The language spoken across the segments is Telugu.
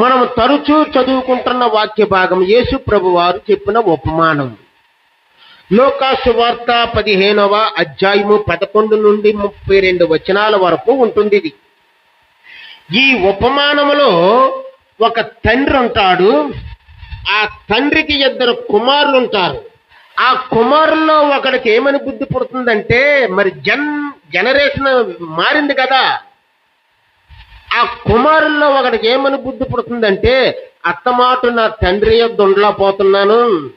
మనం తరచూ చదువుకుంటున్న వాక్య భాగం యేసు ప్రభు వారు చెప్పిన ఉపమానం. లోకాసు వార్త పదిహేనవ అధ్యాయము పదకొండు నుండి ముప్పై రెండు వచనాల వరకు ఉంటుంది ఇది. ఈ ఉపమానములో ఒక తండ్రి ఉంటాడు. ఆ తండ్రికి ఇద్దరు కుమారులు ఉంటారు. ఆ కుమారుల్లో ఒకడికి ఏమని బుద్ధి పుడుతుందంటే మరి జన్ జనరేషన్ మారింది కదా. ఆ కుమారుల్లో ఒకడికి ఏమని బుద్ధి పుడుతుందంటే అత్తమాట నా తండ్రి యొక్క పోతున్నాను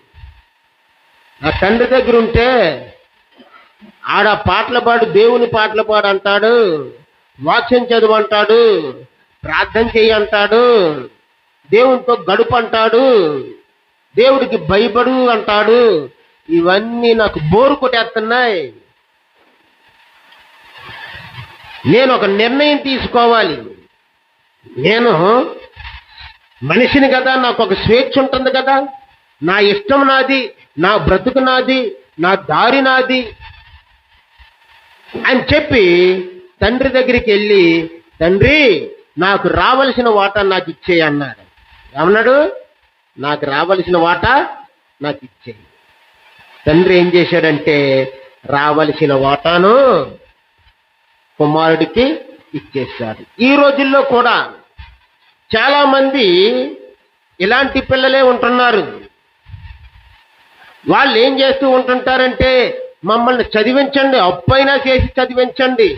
నా తండ్రి దగ్గర ఉంటే ఆడ పాటలు పాడు దేవుని పాటలు పాడు అంటాడు వాక్యం చదువు అంటాడు ప్రార్థన చేయి అంటాడు దేవునితో గడుపు అంటాడు దేవుడికి భయపడు అంటాడు. ఇవన్నీ నాకు బోరు కొట్టేస్తున్నాయి. నేను ఒక నిర్ణయం తీసుకోవాలి. నేను మనిషిని కదా నాకు ఒక స్వేచ్ఛ ఉంటుంది కదా. నా ఇష్టం నాది నా బ్రతుకు నాది నా దారి నాది అని చెప్పి తండ్రి దగ్గరికి వెళ్ళి తండ్రి నాకు రావలసిన వాటా నాకు ఇచ్చేయి అన్నాడు. ఏమన్నాడు? నాకు రావలసిన వాటా నాకు ఇచ్చేయి. తండ్రి ఏం చేశాడంటే రావలసిన వాటాను కుమారుడికి ఇచ్చేశాడు ఈ రోజుల్లో కూడా చాలామంది ఇలాంటి పిల్లలే ఉంటున్నారు. వాళ్ళు ఏం చేస్తూ ఉంటుంటారంటే మమ్మల్ని చదివించండి అప్పైనా చేసి చదివించండి.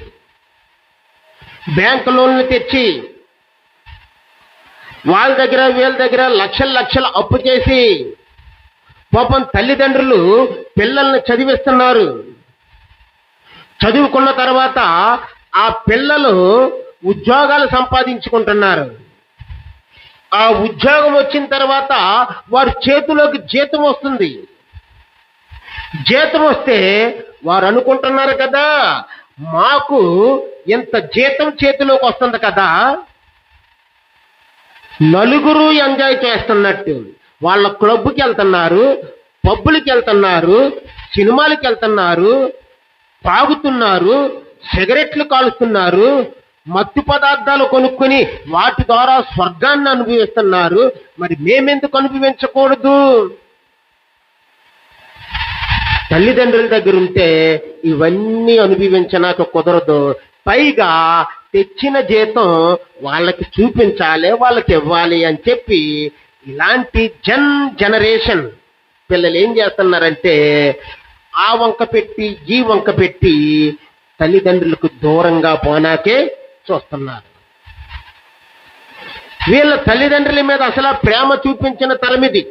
బ్యాంకు లోన్లు తెచ్చి వాళ్ళ దగ్గర వీళ్ళ దగ్గర లక్షల లక్షలు అప్పు చేసి పాపం తల్లిదండ్రులు పిల్లల్ని చదివిస్తున్నారు. చదువుకున్న తర్వాత ఆ పిల్లలు ఉద్యోగాలు సంపాదించుకుంటున్నారు. ఆ ఉద్యోగం వచ్చిన తర్వాత వారి చేతిలోకి జీతం వస్తుంది. జీతం వస్తే వారు అనుకుంటున్నారు కదా మాకు ఇంత జీతం చేతిలోకి వస్తుంది కదా. నలుగురు ఎంజాయ్ చేస్తున్నట్టు. వాళ్ళ క్లబ్కి వెళ్తున్నారు పబ్బులకి వెళ్తున్నారు సినిమాలకి వెళ్తున్నారు తాగుతున్నారు సిగరెట్లు కాలుస్తున్నారు మత్తు పదార్థాలు కొనుక్కొని వాటి ద్వారా స్వర్గాన్ని అనుభవిస్తున్నారు. మరి మేమెందుకు అనుభవించకూడదు? తల్లిదండ్రుల దగ్గర ఉంటే ఇవన్నీ అనుభవించనాక కుదరదు. పైగా తెచ్చిన జీతం వాళ్ళకి చూపించాలి వాళ్ళకి ఇవ్వాలి అని చెప్పి ఇలాంటి జన్ జనరేషన్ పిల్లలు ఏం చేస్తున్నారంటే ఆ వంక పెట్టి ఈ వంక పెట్టి తల్లిదండ్రులకు దూరంగా పోనాకే చూస్తున్నారు. వీళ్ళ తల్లిదండ్రుల మీద అసలు ప్రేమ చూపించిన తరమిది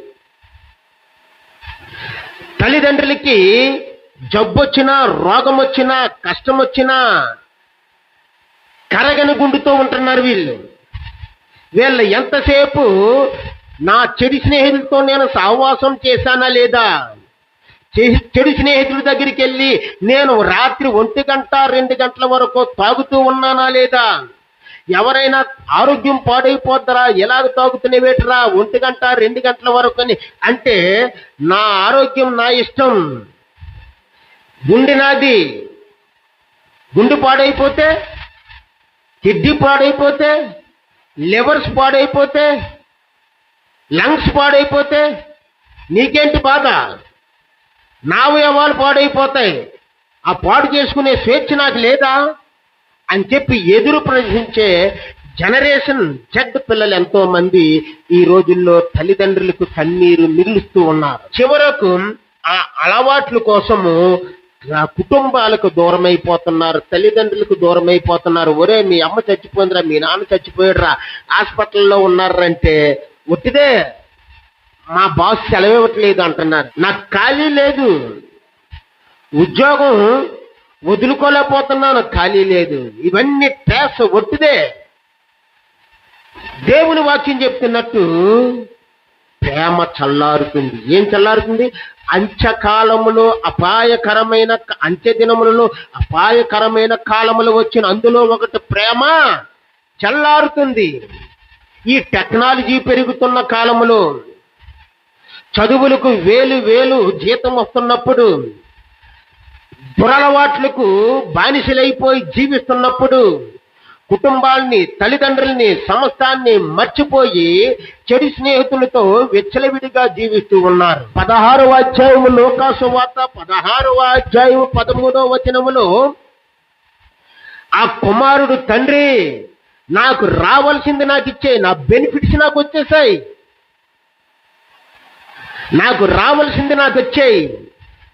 తల్లిదండ్రులకి జబ్బు వచ్చినా రోగం వచ్చినా కష్టం వచ్చినా కరగని గుండుతో ఉంటున్నారు వీళ్ళు. వీళ్ళు ఎంతసేపు నా చెడు స్నేహితులతో నేను సహవాసం చేశానా లేదా? చెడు స్నేహితుడి దగ్గరికి వెళ్ళి నేను రాత్రి ఒంటి గంట రెండు గంటల వరకు తాగుతూ ఉన్నానా లేదా? ఎవరైనా ఆరోగ్యం పాడైపోద్దరా? ఎలాగ తాగుతున్నవేటరా ఒంటి గంట రెండు గంటల వరకు అని. అంటే నా ఆరోగ్యం నా ఇష్టం. గుండె నాది. గుండె పాడైపోతే కిడ్నీ పాడైపోతే లివర్స్ పాడైపోతే లంగ్స్ పాడైపోతే నీకేంటి బాధ? నా అవయవాలు పాడైపోతాయి. ఆ పాడు చేసుకునే స్వేచ్ఛ నాకు లేదా? అని చెప్పి ఎదురు ప్రశ్నించే జనరేషన్ జడ్ పిల్లలు ఎంతో మంది ఈ రోజుల్లో తల్లిదండ్రులకు కన్నీరు మిగులుస్తూ ఉన్నారు. చివరకు ఆ అలవాట్ల కోసము కుటుంబాలకు దూరమైపోతున్నారు తల్లిదండ్రులకు దూరమైపోతున్నారు. ఒరే మీ అమ్మ చచ్చిపోయిందిరా మీ నాన్న చచ్చిపోయాడురా హాస్పిటల్లో ఉన్నారంటే ఒట్టిదే. మా బాస్ సెలవు ఇవ్వట్లేదు అంటున్నారు. నాకు ఖాళీ లేదు. ఉద్యోగం వదులుకోలేకపోతున్నాను ఖాళీ లేదు. ఇవన్నీ ట్రాస్ ఒట్టిదే. దేవుని వాక్యం చెప్తున్నట్టు ప్రేమ చల్లారుతుంది. ఏం చల్లారుతుంది? అంత్యకాలములో అపాయకరమైన అంత్య దినములలో అపాయకరమైన కాలములు వచ్చిన అందులో ఒకటి ప్రేమ చల్లారుతుంది. ఈ టెక్నాలజీ పెరుగుతున్న కాలములో చదువులకు వేలు వేలు జీతం వస్తున్నప్పుడు దురలవాట్లకు బానిసలైపోయి జీవిస్తున్నప్పుడు కుటుంబాల్ని తల్లిదండ్రుల్ని సమస్తాన్ని మర్చిపోయి చెడు స్నేహితులతో విచ్చలవిడిగా జీవిస్తూ ఉన్నారు. పదహారవ అధ్యాయము లోకాసు వార్త పదహారవ అధ్యాయము పదమూడవ వచనములో ఆ కుమారుడు తండ్రి నాకు రావాల్సింది నాకు ఇచ్చే నా బెనిఫిట్స్ నాకు వచ్చేసాయి నాకు రావాల్సింది నాకు వచ్చాయి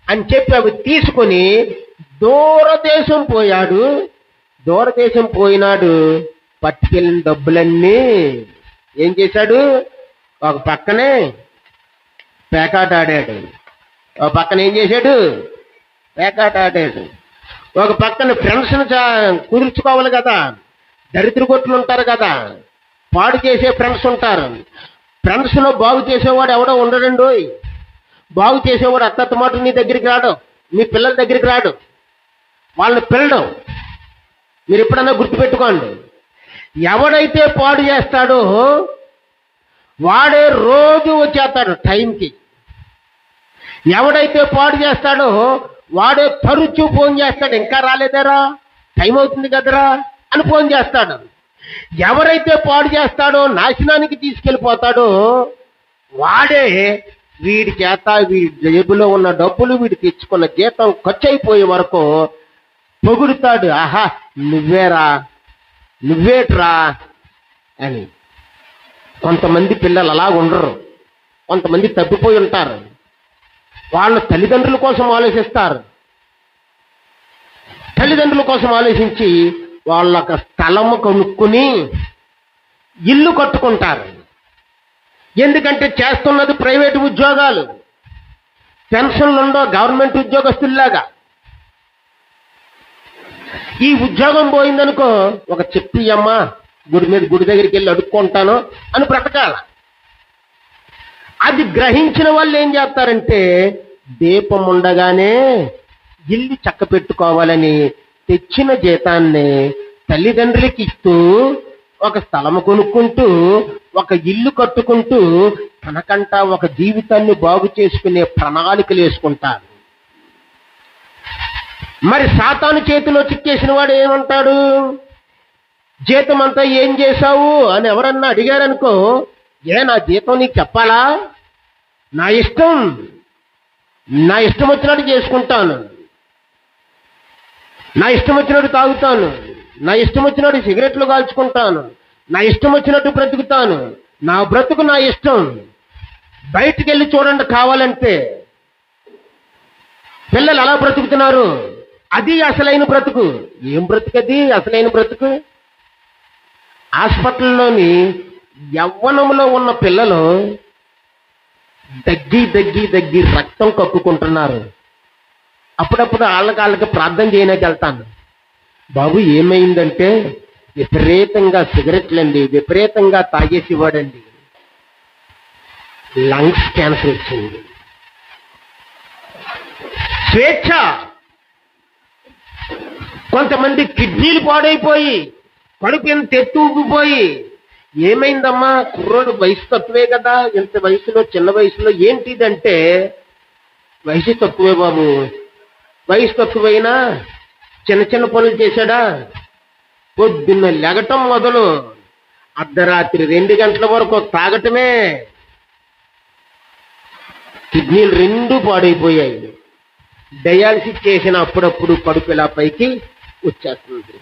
అని చెప్పి అవి తీసుకొని దూరదేశం పోయాడు. దూరదేశం పోయినాడు. పట్టుకెళ్ళిన డబ్బులన్నీ ఏం చేశాడు? ఒక పక్కనే పేకాట ఆడాడు ఒక పక్కన ఏం చేశాడు? పేకాట ఆడాడు ఒక పక్కన ఫ్రెండ్స్ని కుదుర్చుకోవాలి కదా. దరిద్ర కొట్లు ఉంటారు కదా. పాడు చేసే ఫ్రెండ్స్ ఉంటారు. ఫ్రెండ్స్లో బాగు చేసేవాడు ఎవడో ఉండడండి? బాగు చేసేవాడు అత్తత్త మాట నీ దగ్గరికి రాడు మీ పిల్లల దగ్గరికి రాడు. వాళ్ళని పిల్లడం మీరు ఎప్పుడన్నా గుర్తుపెట్టుకోండి. ఎవడైతే పాడు చేస్తాడో వాడే రోజు వచ్చేస్తాడు టైంకి. ఎవడైతే పాడు చేస్తాడో వాడే తరచూ ఫోన్ చేస్తాడు ఇంకా రాలేదరా? టైం అవుతుంది కదరా? అని ఫోన్ చేస్తాడు. ఎవరైతే పాడు చేస్తాడో నాశనానికి తీసుకెళ్ళిపోతాడో వాడే వీడి చేత వీడి జేబులో ఉన్న డబ్బులు వీడి తెచ్చుకున్న జీతం ఖర్చు అయిపోయే వరకు పొగుడుతాడు. ఆహా నువ్వేరా నువ్వేట్రా అని. కొంతమంది పిల్లలు అలా ఉండరు. కొంతమంది తప్పిపోయి ఉంటారు. వాళ్ళ తల్లిదండ్రుల కోసం ఆలోచిస్తారు. తల్లిదండ్రుల కోసం ఆలోచించి వాళ్ళ స్థలము కొనుక్కుని ఇల్లు కట్టుకుంటారు. ఎందుకంటే చేస్తున్నది ప్రైవేట్ ఉద్యోగాలు. పెన్షన్లు ఉండో గవర్నమెంట్ ఉద్యోగస్తుల్లాగా. ఈ ఉద్యోగం పోయిందనుకో ఒక చెప్పి అమ్మ గుడి మీద గుడి దగ్గరికి వెళ్ళి అడుక్కుంటాను అని బ్రతకాల. అది గ్రహించిన వాళ్ళు ఏం చేస్తారంటే దీపం ఉండగానే ఇల్లు చక్క పెట్టుకోవాలని తెచ్చిన జీతాన్ని తల్లిదండ్రులకి ఇస్తూ ఒక స్థలము కొనుక్కుంటూ ఒక ఇల్లు కట్టుకుంటూ తనకంట ఒక జీవితాన్ని బాగు చేసుకునే ప్రణాళికలు వేసుకుంటారు. మరి సాతాను చేతిలో చిక్కేసిన వాడు ఏమంటాడు? జీతం అంతా ఏం చేశావు? అని ఎవరన్నా అడిగారనుకో ఏ నా జీతం నీకు చెప్పాలా? నా ఇష్టం. నా ఇష్టం వచ్చినట్టు చేసుకుంటాను. నా ఇష్టం వచ్చినట్టు తాగుతాను. నా ఇష్టం వచ్చినట్టు సిగరెట్లు కాల్చుకుంటాను. నా ఇష్టం వచ్చినట్టు బ్రతుకుతాను. నా బ్రతుకు నా ఇష్టం. బయటికి వెళ్ళి చూడండి కావాలంటే. పిల్లలు ఎలా బ్రతుకుతున్నారు. అది అసలైన బ్రతుకు. ఏం బ్రతుకది అసలైన బ్రతుకు? హాస్పిటల్లోని యవ్వనంలో ఉన్న పిల్లలు దగ్గి దగ్గి దగ్గి రక్తం కక్కుకుంటున్నారు. అప్పుడప్పుడు వాళ్ళకి వాళ్ళకి ప్రార్థన చేయడానికి వెళ్తాను. బాబు ఏమైందంటే విపరీతంగా సిగరెట్లండి విపరీతంగా తాగేసేవాడండి లంగ్స్ క్యాన్సర్ వచ్చింది. స్వేచ్ఛ! కొంతమంది కిడ్నీలు పాడైపోయి కడుపు ఎంత ఎత్తు ఏమైందమ్మా? కుర్రోడు వయసు తక్కువే కదా ఇంత వయసులో చిన్న వయసులో ఏంటిదంటే వయసు తక్కువే బాబు. వయసు తక్కువైనా చిన్న చిన్న పనులు చేశాడా? పొద్దున్న లెగటం మొదలు అర్ధరాత్రి రెండు గంటల వరకు తాగటమే. కిడ్నీలు రెండు పాడైపోయాయి. డయాలసిస్ చేసిన అప్పుడప్పుడు కడుపు ఇలా పైకి వచ్చేస్తుంది.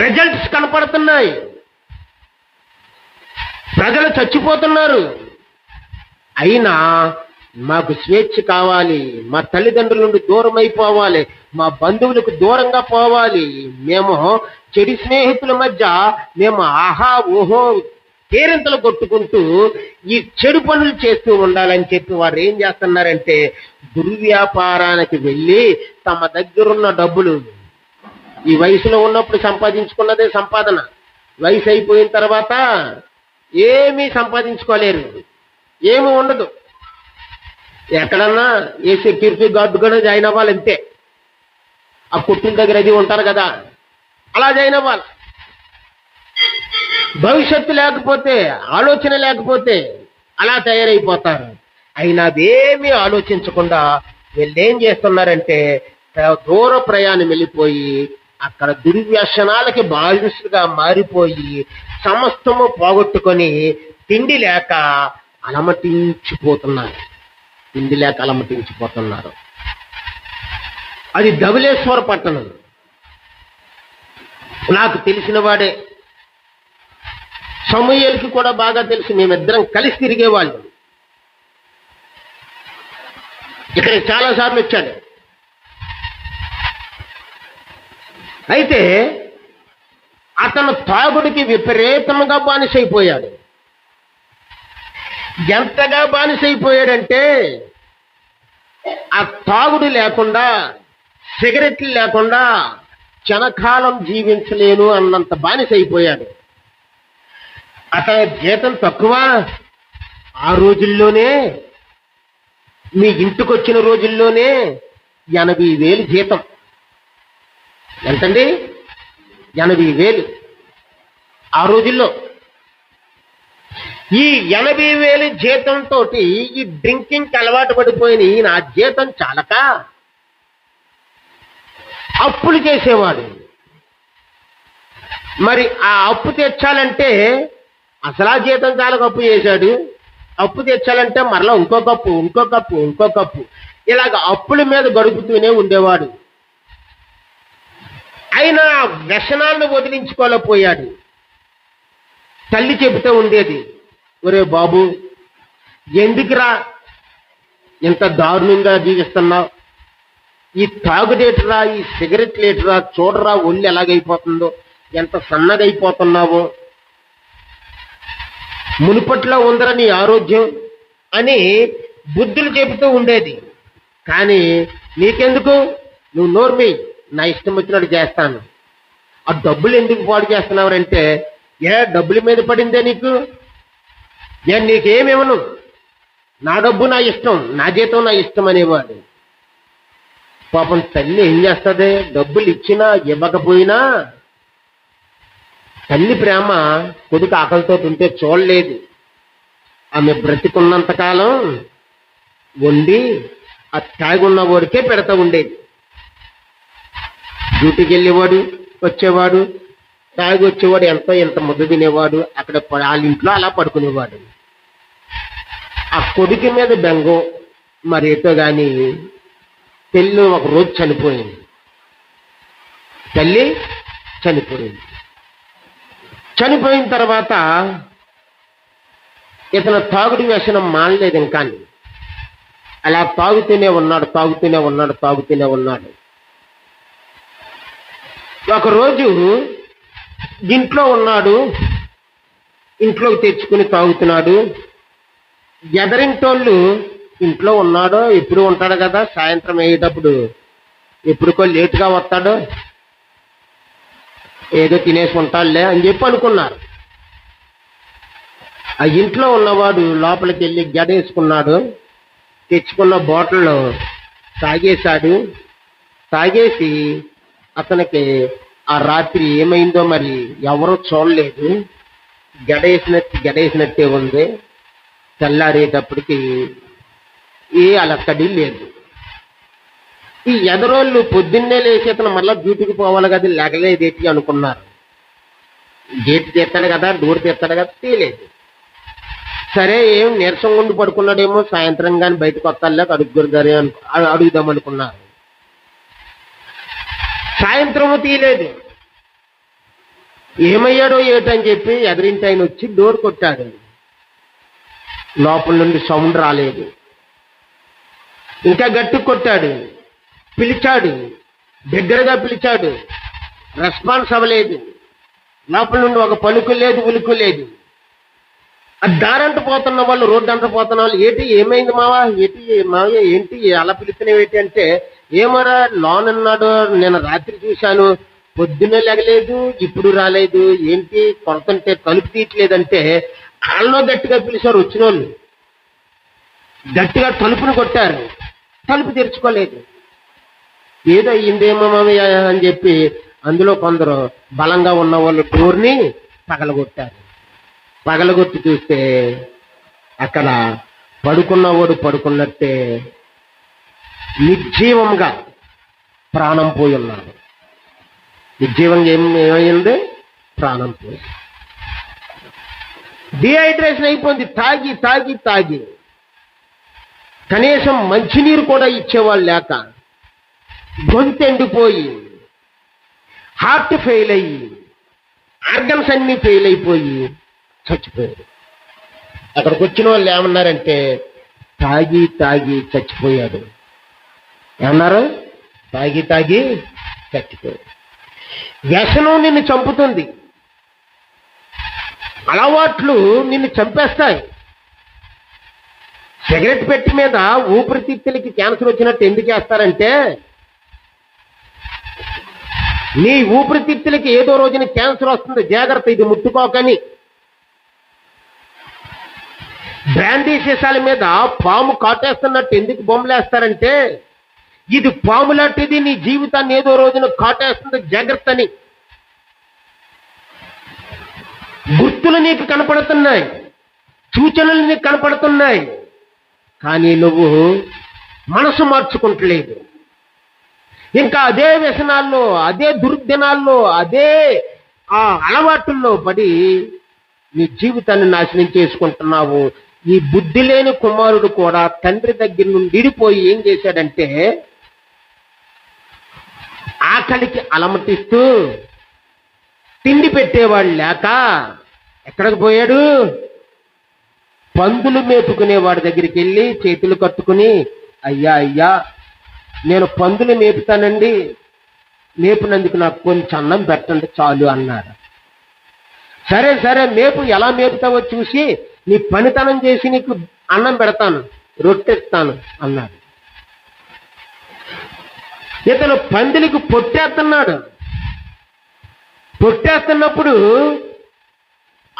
రిజల్ట్స్ కనపడుతున్నాయి. ప్రజలు చచ్చిపోతున్నారు. అయినా మాకు స్వేచ్ఛ కావాలి మా తల్లిదండ్రుల నుండి దూరం అయిపోవాలి మా బంధువులకు దూరంగా పోవాలి. మేము చెడు స్నేహితుల మధ్య మేము ఆహా ఓహో కేరింతలు కొట్టుకుంటూ ఈ చెడు పనులు చేస్తూ ఉండాలని చెప్పి వారు ఏం చేస్తున్నారంటే దుర్వ్యాపారానికి వెళ్ళి తమ దగ్గరున్న డబ్బులు ఈ వయసులో ఉన్నప్పుడు సంపాదించుకున్నదే సంపాదన. వయసు అయిపోయిన తర్వాత ఏమీ సంపాదించుకోలేరు. ఏమీ ఉండదు. ఎక్కడన్నా ఏ సెక్యూరిటీ గార్డు కూడా జాయిన్ అవ్వాలి అంతే. ఆ కుట్టిన దగ్గర అది ఉంటారు కదా అలా జాయిన్ అవ్వాలి. భవిష్యత్తు లేకపోతే ఆలోచన లేకపోతే అలా తయారైపోతారు. అయినా అదేమీ ఆలోచించకుండా వీళ్ళు ఏం చేస్తున్నారంటే దూర ప్రయాణం వెళ్ళిపోయి అక్కడ దుర్వ్యసనాలకి బాధిస్తుగా మారిపోయి సమస్తము పోగొట్టుకొని తిండి లేక అలమటించిపోతున్నారు. తిండి లేక అలమటించిపోతున్నారు అది ధవలేశ్వర పట్టణం. నాకు తెలిసిన వాడే సమూహలకి కూడా బాగా తెలుసు మేమిద్దరం కలిసి తిరిగేవాళ్ళం. ఇక్కడికి చాలా సార్లు వచ్చాడు. అయితే అతను తాగుడికి విపరీతంగా బానిసైపోయాడు. ఎంతగా బానిసైపోయాడంటే ఆ తాగుడు లేకుండా సిగరెట్లు లేకుండా క్షణకాలం జీవించలేను అన్నంత బానిస అయిపోయాడు. అతని జీతం తక్కువ. ఆ రోజుల్లోనే మీ ఇంటికి వచ్చిన రోజుల్లోనే ఎనభై వేలు జీతం. ఎంతండి? ఎనభై వేలు. ఆ రోజుల్లో ఈ ఎనభై వేలు జీతంతో ఈ డ్రింకింగ్ అలవాటు పడిపోయిన ఈయన ఆ జీతం చాలక? అప్పులు చేసేవాడు. మరి ఆ అప్పు తెచ్చాలంటే అసలు ఆ జీతం చాలకు అప్పు చేశాడు? అప్పు తెచ్చాలంటే మరలా ఇంకో కప్పు ఇంకో కప్పు ఇంకో కప్పు. ఇలాగ అప్పుల మీద గడుపుతూనే ఉండేవాడు. ఆయన వ్యసనాలను వదిలించుకోలేకపోయాడు. తల్లి చెబుతూ ఉండేది ఒరే బాబు ఎందుకురా ఇంత దారుణంగా జీవిస్తున్నావు? ఈ తాగుడేటరా ఈ సిగరెట్ లేటరా చూడరా ఒళ్ళు ఎలాగైపోతుందో ఎంత సన్నగైపోతున్నావో? మునుపట్లో ఉందరా నీ ఆరోగ్యం అని బుద్ధులు చెబుతూ ఉండేది. కానీ నీకెందుకు? నువ్వు నోర్మి నా ఇష్టం వచ్చినట్టు చేస్తాను. ఆ డబ్బులు ఎందుకు పాడు చేస్తున్నావంటే ఏ డబ్బుల మీద పడిందే నీకు? నేను నీకేమివ్వను నా డబ్బు నా ఇష్టం నా జీతం నా ఇష్టం అనేవాడు. పాపం తల్లి ఏం చేస్తుంది? డబ్బులు ఇచ్చినా ఇవ్వకపోయినా తల్లి ప్రేమ కొడుకు ఆకలితో ఉంటే చూడలేదు. ఆమె బ్రతికున్నంతకాలం వండి ఆ తాగున్న వాడికే పెడతా ఉండేది. డ్యూటీకి వెళ్ళేవాడు వచ్చేవాడు తాగి వచ్చేవాడు ఎంతో ఎంత ముద్ద తినేవాడు? అక్కడ వాళ్ళ ఇంట్లో అలా పడుకునేవాడు. ఆ కొడుకు మీద బెంగం మరేటో కానీ పెళ్ళి ఒక రోజు చనిపోయింది. తల్లి చనిపోయింది. చనిపోయిన తర్వాత ఇతను తాగుడు వ్యసనం మానలేదు ఇంకా. అలా తాగుతూనే ఉన్నాడు తాగుతూనే ఉన్నాడు తాగుతూనే ఉన్నాడు. ఒకరోజు ఇంట్లో ఉన్నాడు ఇంట్లోకి తెచ్చుకుని తాగుతున్నాడు. ఎదరింటోళ్ళు ఇంట్లో ఉన్నాడో ఎప్పుడు ఉంటాడు కదా సాయంత్రం అయ్యేటప్పుడు. ఎప్పుడుకో లేటుగా వస్తాడో. ఏదో తినేసి ఉంటాడులే అని చెప్పి అనుకున్నారు. ఆ ఇంట్లో ఉన్నవాడు లోపలికి వెళ్ళి గడేసుకున్నాడు. తెచ్చుకున్న బాటిల్లో తాగేశాడు. తాగేసి అతనికి ఆ రాత్రి ఏమైందో మరి ఎవరూ చూడలేదు. గడేసినట్టు గడేసినట్టే ఉంది. తెల్లారేటప్పటికి ఏ అలక్కడి లేదు. ఈ ఎదరోళ్ళు పొద్దున్నే లేచి అతను మళ్ళీ డ్యూటీకి పోవాలి కదా లెగలేదేటి అనుకున్నారు. గేట్ తీస్తాడు కదా డోర్ తీస్తాడు కదా తీయలేదు. సరే ఏం నీరసం ఉండి పడుకున్నాడేమో సాయంత్రం కానీ బయటకు వస్తాలే అడుగురు అను అడుగుదాం అనుకున్నారు. సాయంత్రము తీయలేదు. ఏమయ్యాడో ఏటని చెప్పి ఎదరింటి ఆయన వచ్చి డోర్ కొట్టాడు. లోపల నుండి సౌండ్ రాలేదు. ఇంకా గట్టి కొట్టాడు. పిలిచాడు. దగ్గరగా పిలిచాడు. రెస్పాన్స్ అవ్వలేదు. లోపల నుండి ఒక పలుకు లేదు ఉలుకు లేదు. ఆ దారంట పోతున్న వాళ్ళు రోడ్డు అంట పోతున్న వాళ్ళు ఏంటి ఏమైంది మావా? ఏంటి మావయ్య ఏంటి? అలా పిలిచినవి ఏంటి అంటే ఏమరా లోన్ అన్నాడు నేను రాత్రి చూశాను పొద్దున్నే లెగలేదు ఇప్పుడు రాలేదు. ఏంటి? కొడుతుంటే తలుపు తీయట్లేదంటే కాళ్ళలో గట్టిగా పిలిచారు వచ్చిన వాళ్ళు గట్టిగా తలుపును కొట్టారు. తలుపు తెరుచుకోలేదు. ఏదో అయ్యిందేమో మామయ్య అని చెప్పి అందులో కొందరు బలంగా ఉన్న వాళ్ళు డోర్ని పగలగొట్టారు. పగలగొట్టి చూస్తే అక్కడ పడుకున్నవాడు పడుకున్నట్టే నిర్జీవంగా ప్రాణం పోయి ఉన్నాడు నిర్జీవంగా ఏం ఏమైంది? ప్రాణం పోయి. డిహైడ్రేషన్ అయిపోయింది. తాగి తాగి తాగి. కనీసం మంచినీరు కూడా ఇచ్చేవాళ్ళు లేక గొంతు ఎండిపోయి హార్ట్ ఫెయిల్ అయ్యి ఆర్గన్స్ అన్నీ ఫెయిల్ అయిపోయి చచ్చిపోయాడు అక్కడికి వచ్చిన వాళ్ళు ఏమన్నారంటే తాగి తాగి చచ్చిపోయాడు. ఏమన్నారు? తాగి తాగి చచ్చిపో వ్యసనం నిన్ను చంపుతుంది. అలవాట్లు నిన్ను చంపేస్తాయి. సిగరెట్ పెట్టి మీద ఊపిరితిత్తులకి క్యాన్సర్ వచ్చినట్టు ఎందుకు చేస్తారంటే నీ ఊపిరితిత్తులకి ఏదో రోజున క్యాన్సర్ వస్తుంది. జాగ్రత్త ఇది ముట్టుకోకని. బ్రాండీ సీసాల మీద పాము కాటేస్తున్నట్టు ఎందుకు బొమ్మలేస్తారంటే ఇది పాము లాంటిది నీ జీవితాన్ని ఏదో రోజున కాటేస్తుంది జాగ్రత్త అని గుర్తులు నీకు కనపడుతున్నాయి సూచనలు నీకు కనపడుతున్నాయి కానీ నువ్వు మనసు మార్చుకుంటలేదు. ఇంకా అదే వ్యసనాల్లో అదే దుర్దినాల్లో అదే ఆ అలవాటుల్లో పడి నీ జీవితాన్ని నాశనం చేసుకుంటున్నావు. ఈ బుద్ధి లేని కుమారుడు కూడా తండ్రి దగ్గర నుండి విడిపోయి ఏం చేశాడంటే ఆకలికి అలమటిస్తూ తిండి పెట్టేవాడు లేక ఎక్కడికి పోయాడు? పందులు మేపుకునే వాడి దగ్గరికి వెళ్ళి చేతులు కట్టుకుని అయ్యా అయ్యా నేను పందులు మేపుతానండి. మేపినందుకు నాకు కొంచెం అన్నం పెట్టండి చాలు అన్నాడు సరే సరే మేపు. ఎలా మేపుతావో చూసి నీ పనితనం చేసి నీకు అన్నం పెడతాను రొట్టెస్తాను అన్నాడు ఇతను పందిలికి పొట్టేస్తున్నాడు. పొట్టేస్తున్నప్పుడు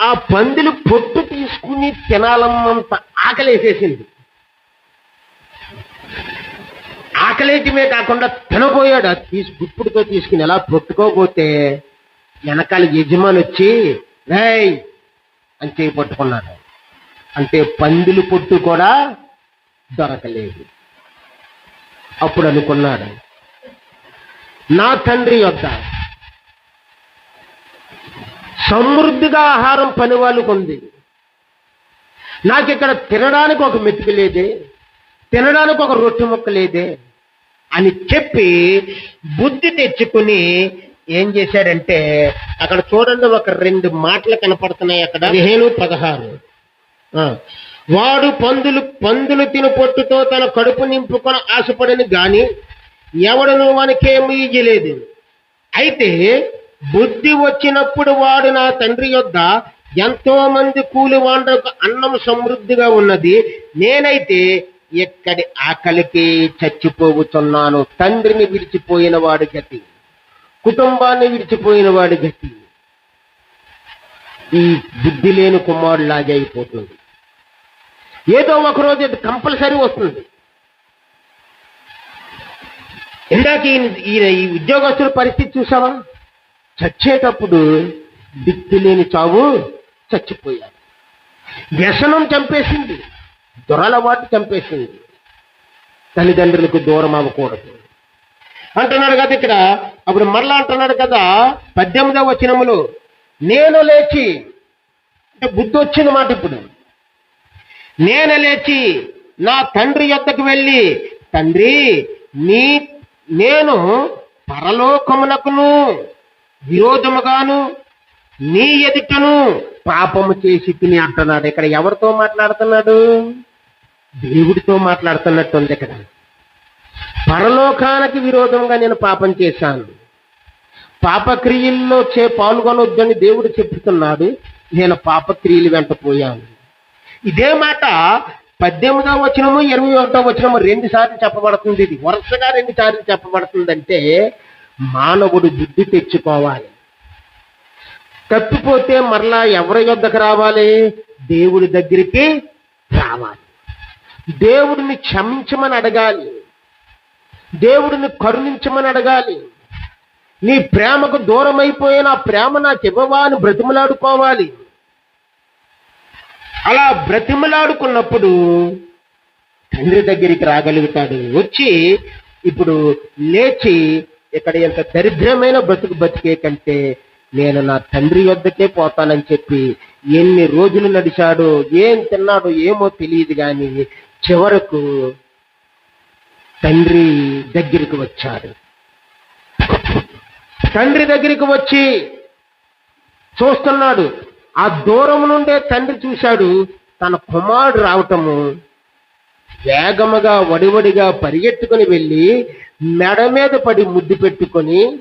ఆ పందిలు పొట్టు తీసుకుని తినాలన్నంత ఆకలేసేసింది. ఆకలేయటమే కాకుండా తినబోయాడు. అది తీసి గుప్పుడుతో తీసుకుని ఎలా పొట్టుకోకపోతే వెనకాల యజమాని వచ్చి రేయ్! అని చేయి పట్టుకున్నాడు. అంటే పందిలు పొట్టు కూడా దొరకలేదు. అప్పుడు అనుకున్నాడు నా తండ్రి యొద్ద. సమృద్ధిగా ఆహారం పని వాళ్ళకు ఉంది నాకు ఇక్కడ తినడానికి ఒక మెతుకు లేదే తినడానికి ఒక రొట్టె ముక్క లేదే అని చెప్పి బుద్ధి తెచ్చుకుని ఏం చేశాడంటే అక్కడ చూడండి ఒక రెండు మాటలు కనపడుతున్నాయి అక్కడ. పదిహేను పదహారు. ఆ. వాడు పందులు పందులు తిను పొట్టుతో తన కడుపు నింపుకొని ఆశపడని గాని ఎవడను వానికేమీ ఇయ్యలేదు అయితే బుద్ధి వచ్చినప్పుడు వాడు నా తండ్రి యొద్ద ఎంతో మంది కూలి వాండకు అన్నం సమృద్ధిగా ఉన్నది. నేనైతే ఎక్కడి ఆకలికి చచ్చిపోతున్నాను. తండ్రిని విడిచిపోయిన వాడి గతి కుటుంబాన్ని విడిచిపోయిన వాడి గతి. ఈ బుద్ధి లేని కుమారులాగే అయిపోతుంది. ఏదో ఒక రోజు ఇది కంపల్సరీ వస్తుంది. ఇందాక ఈయన ఈ ఉద్యోగస్తుల పరిస్థితి చూసావా చచ్చేటప్పుడు దిక్కు లేని చావు చచ్చిపోయాడు. వ్యసనం చంపేసింది దొరలవాటు చంపేసింది. తల్లిదండ్రులకు దూరం అవ్వకూడదు. అంటున్నాడు కదా ఇక్కడ అప్పుడు మరలా అంటున్నాడు కదా పద్దెనిమిదవ వచనములు నేను లేచి అంటే బుద్ధి వచ్చిన మాట ఇప్పుడు. నేను లేచి నా తండ్రి యొద్దకు వెళ్ళి తండ్రి నీ నేను పరలోకమునకును విరోధముగాను నీ ఎదుటను పాపము చేసి తిని అంటున్నాడు. ఇక్కడ ఎవరితో మాట్లాడుతున్నాడు? దేవుడితో మాట్లాడుతున్నట్టుంది ఇక్కడ. పరలోకానికి విరోధంగా నేను పాపం చేశాను. పాపక్రియల్లో చే పాల్గొనొద్దని దేవుడు చెప్తున్నాడు. నేను పాపక్రియలు వెంట పోయాను. ఇదే మాట పద్దెనిమిదవ వచనము ఇరవై ఒకటో వచనము రెండు సార్లు చెప్పబడుతుంది ఇది. వరుసగా రెండు సార్లు చెప్పబడుతుందంటే మానవుడు బుద్ధి తెచ్చుకోవాలి. తప్పిపోతే మరలా ఎవరి యొద్దకు రావాలి? దేవుడి దగ్గరికి రావాలి. దేవుడిని క్షమించమని అడగాలి. దేవుడిని కరుణించమని అడగాలి. నీ ప్రేమకు దూరం అయిపోయిన ప్రేమ నాకు ఇవ్వవా అని బ్రతిమలాడుకోవాలి. అలా బ్రతిమలాడుకున్నప్పుడు తండ్రి దగ్గరికి రాగలుగుతాడు. వచ్చి ఇప్పుడు లేచి ఇక్కడ ఎంత దరిద్రమైన బ్రతుకు బతికే కంటే నేను నా తండ్రి వద్దకే పోతానని చెప్పి ఎన్ని రోజులు నడిచాడో ఏం తిన్నాడో ఏమో తెలియదు కానీ చివరకు తండ్రి దగ్గరికి వచ్చాడు. తండ్రి దగ్గరికి వచ్చి చూస్తున్నాడు. ఆ దూరం నుండే తండ్రి చూశాడు. తన కుమారుడు రావటము వేగముగా వడివడిగా పరిగెత్తుకొని వెళ్ళి మెడ మీద పడి ముద్దు పెట్టుకొని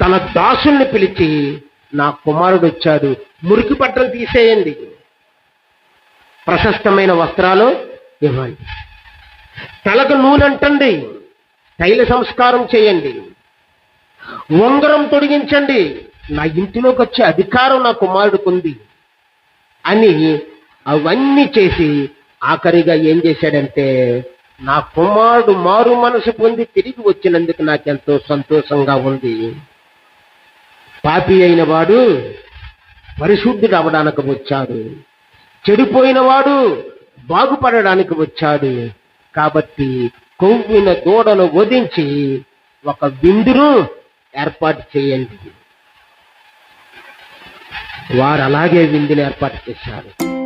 తన దాసుల్ని పిలిచి నా కుమారుడు వచ్చాడు మురికి బట్టలు తీసేయండి. ప్రశస్తమైన వస్త్రాలు ఇవ్వండి. తలకు నూనె అంటండి తైల సంస్కారం చేయండి. ఉంగరం తొడిగించండి. నా ఇంటిలోకి వచ్చే అధికారం నా కుమారుడికి అని అవన్నీ చేసి ఆఖరిగా ఏం చేశాడంటే నా కుమారుడు మారు మనసు పొంది తిరిగి వచ్చినందుకు నాకెంతో సంతోషంగా ఉంది. పాపి అయిన వాడు పరిశుద్ధుడు అవడానికి వచ్చాడు. చెడిపోయిన వాడు బాగుపడడానికి వచ్చాడు. కాబట్టి కొవ్విన దూడను వధించి ఒక విందును ఏర్పాటు చేయండి. వారు అలాగే విందులు ఏర్పాటు చేశారు.